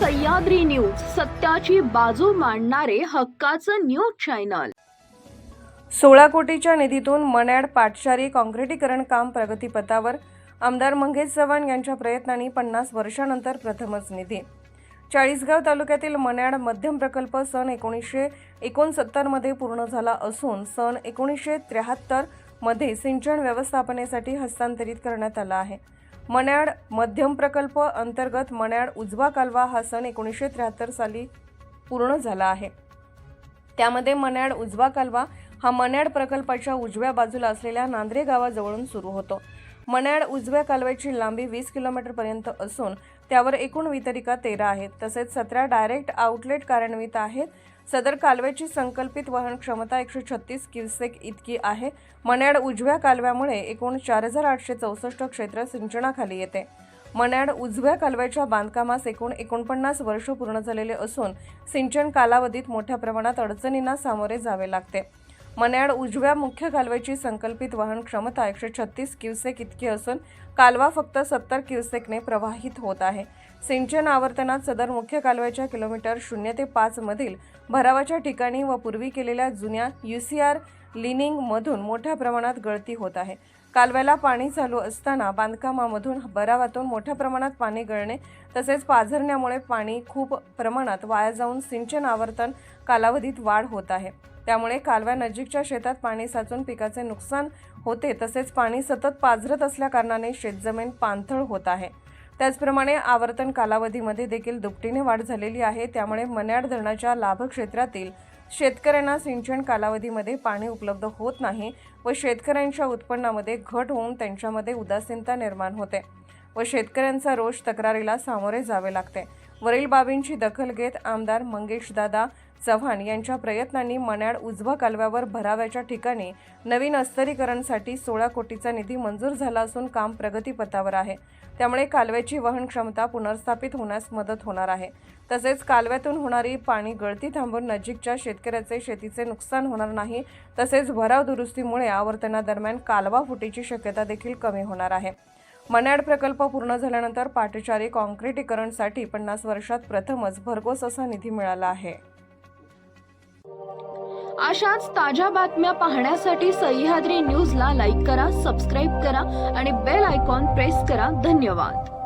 Sahyadri news सत्याची बाजू मांडणारे हक्काचं न्यूज चॅनल. सोळा कोटीच्या निधीतून मण्याड पाटशारी काँक्रिटीकरण काम प्रगतीपथावर आमदार मंगेश चव्हाण यांच्या प्रयत्नांनी पन्नास वर्षानंतर प्रथमच निधी. चाळीसगाव तालुक्यातील मण्याड मध्यम प्रकल्प सन एकोणीसशे एकोणसत्तरमध्ये पूर्ण झाला असून सन एकोणीसशे त्र्याहत्तरमध्ये सिंचन व्यवस्थापनेसाठी हस्तांतरित करण्यात आला आहे. मन्याड मध्यम प्रकल्प अंतर्गत मन्याड उजवा कालवा हा सन एकोणीसशे त्र्याहत्तर साली पूर्ण झाला आहे. त्यामध्ये मन्याड उजवा कालवा हा मन्याड प्रकल्पाच्या उजव्या बाजूला असलेल्या नांद्रे गावाजवळून सुरू होतो. मन्याड उजव्या कालव्याची लांबी वीस किलोमीटरपर्यंत असून त्यावर एकूण वितरिका तेरा आहेत. तसेच सतरा डायरेक्ट आउटलेट कार्यान्वित आहेत. सदर कालव्याची संकल्पित वहन क्षमता एकशे छत्तीस क्युसेक इतकी आहे. मन्याड उजव्या कालव्यामुळे एकूण चार हजार आठशे चौसष्ट क्षेत्र सिंचनाखाली येते. मन्याड उजव्या कालव्याच्या बांधकामास एकूण एकोणपन्नास वर्ष पूर्ण झालेले असून सिंचन कालावधीत मोठ्या प्रमाणात अडचणींना सामोरे जावे लागते. मन्याड उजव्या मुख्य कालव्याची संकल्पित वाहन क्षमता एकशे छत्तीस क्युसेक इतकी असून कालवा फक्त सत्तर क्युसेकने प्रवाहित होत आहे. सिंचन आवर्तनात सदर मुख्य कालव्याच्या किलोमीटर शून्य ते पाच मधील भरावाच्या ठिकाणी व पूर्वी केलेल्या जुन्या यू सी आर लिनिंगमधून मोठ्या प्रमाणात गळती होत आहे. कालव्याला पाणी चालू असताना बांधकामामधून भरावातून मोठ्या प्रमाणात पाणी गळणे तसेच पाझरण्यामुळे पाणी खूप प्रमाणात वाया जाऊन सिंचन आवर्तन कालावधीत वाढ होत आहे. त्यामुळे कालव्या नजीकच्या शेतात पाणी साचून पिकाचे नुकसान होते. तसेच पाणी सतत पाझरत असल्याकारणाने शेतजमीन पाणथळ होत आहे. त्याचप्रमाणे आवर्तन कालावधीमध्ये देखील दुपटीने वाढ झालेली आहे. त्यामुळे मन्याड धरणाच्या लाभक्षेत्रातील शेतकऱ्यांना सिंचन कालावधीमध्ये पाणी उपलब्ध होत नाही व शेतकऱ्यांच्या उत्पन्नामध्ये घट होऊन त्यांच्यामध्ये उदासीनता निर्माण होते व शेतकऱ्यांचा रोष तक्रारीला सामोरे जावे लागते. वरील बाबींची दखल घेत आमदार मंगेशदादा चव्हाण यांच्या प्रयत्नांनी मन्याड उजवा कालव्यावर भराव्याच्या ठिकाणी नवीन अस्तरीकरणसाठी सोळा कोटीचा निधी मंजूर झाला असून काम प्रगतीपथावर आहे. त्यामुळे कालव्याची वहन क्षमता पुनर्स्थापित होण्यास मदत होणार आहे. तसेच कालव्यातून होणारी पाणी गळती थांबून नजीकच्या शेतकऱ्याचे शेतीचे नुकसान होणार नाही तसेच भराव दुरुस्तीमुळे आवर्तनादरम्यान कालवा फुटीची शक्यता देखील कमी होणार आहे. मन्याड प्रकल्प पूर्ण झाल्यानंतर पाटचारी काँक्रीटीकरणसाठी पन्नास वर्षात प्रथमच भरघोस असा निधी मिळाला आहे. अशाच ताज्या बातम्या पाहण्यासाठी सह्याद्री न्यूजला लाईक करा सबस्क्राईब करा आणि बेल आयकॉन प्रेस करा. धन्यवाद.